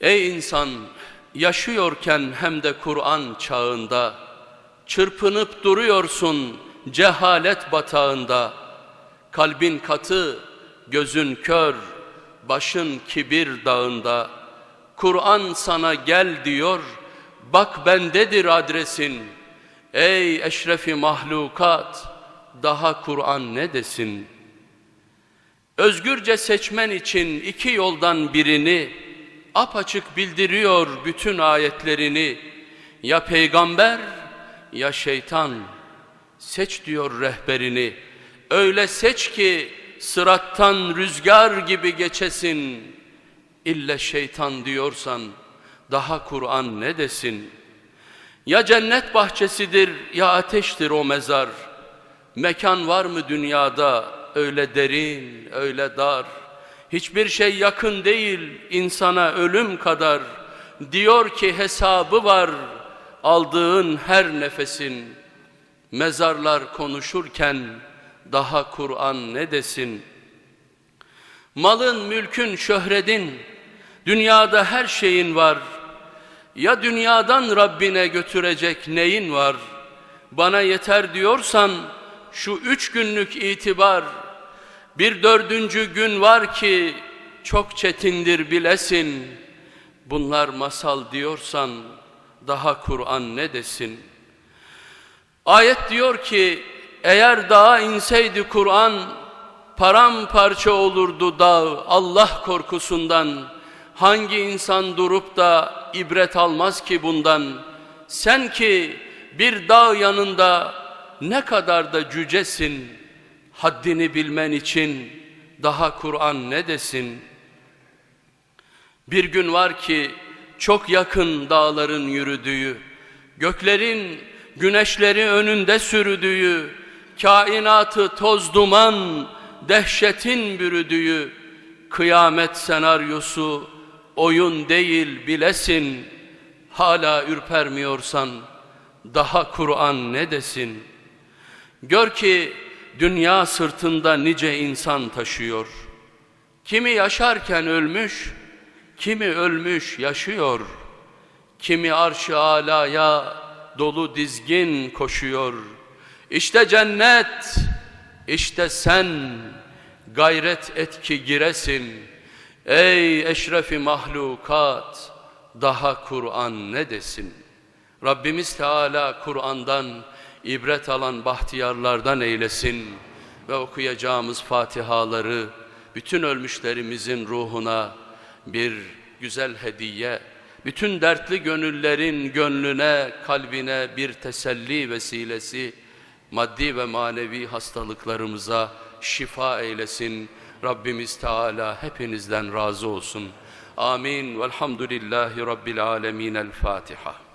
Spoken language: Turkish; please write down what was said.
Ey insan yaşıyorken hem de Kur'an çağında çırpınıp duruyorsun cehalet batağında. Kalbin katı gözün kör başın kibir dağında. Kur'an sana gel diyor bak bendedir adresin. Ey eşrefi mahlukat daha Kur'an ne desin? Özgürce seçmen için iki yoldan birini apaçık bildiriyor bütün ayetlerini. Ya peygamber ya şeytan seç diyor rehberini. Öyle seç ki sırattan rüzgar gibi geçesin. İlle şeytan diyorsan daha Kur'an ne desin? Ya cennet bahçesidir ya ateştir o mezar. Mekan var mı dünyada öyle derin, öyle dar. Hiçbir şey yakın değil insana ölüm kadar. Diyor ki hesabı var aldığın her nefesin. Mezarlar konuşurken daha Kur'an ne desin? Malın, mülkün, şöhretin, dünyada her şeyin var. Ya dünyadan Rabbine götürecek neyin var? Bana yeter diyorsan şu üç günlük itibar, bir dördüncü gün var ki çok çetindir bilesin. Bunlar masal diyorsan daha Kur'an ne desin? Ayet diyor ki eğer dağa inseydi Kur'an paramparça olurdu dağ Allah korkusundan. Hangi insan durup da ibret almaz ki bundan? Sen ki bir dağ yanında ne kadar da cücesin. Haddini bilmen için daha Kur'an ne desin? Bir gün var ki çok yakın dağların yürüdüğü, göklerin güneşleri önünde sürdüğü, kainatı toz duman, dehşetin bürüdüğü, kıyamet senaryosu oyun değil bilesin, hala ürpermiyorsan daha Kur'an ne desin? Gör ki dünya sırtında nice insan taşıyor. Kimi yaşarken ölmüş, kimi ölmüş yaşıyor. Kimi arş-ı alaya dolu dizgin koşuyor. İşte cennet, işte sen gayret et ki giresin. Ey eşrefi mahlukat, daha Kur'an ne desin? Rabbimiz Teala Kur'an'dan ibret alan bahtiyarlardan eylesin ve okuyacağımız fatihaları bütün ölmüşlerimizin ruhuna bir güzel hediye, bütün dertli gönüllerin gönlüne, kalbine bir teselli vesilesi, maddi ve manevi hastalıklarımıza şifa eylesin. Rabbimiz Teala hepinizden razı olsun. Amin. Velhamdülillahi Rabbil Alemin. El Fatiha.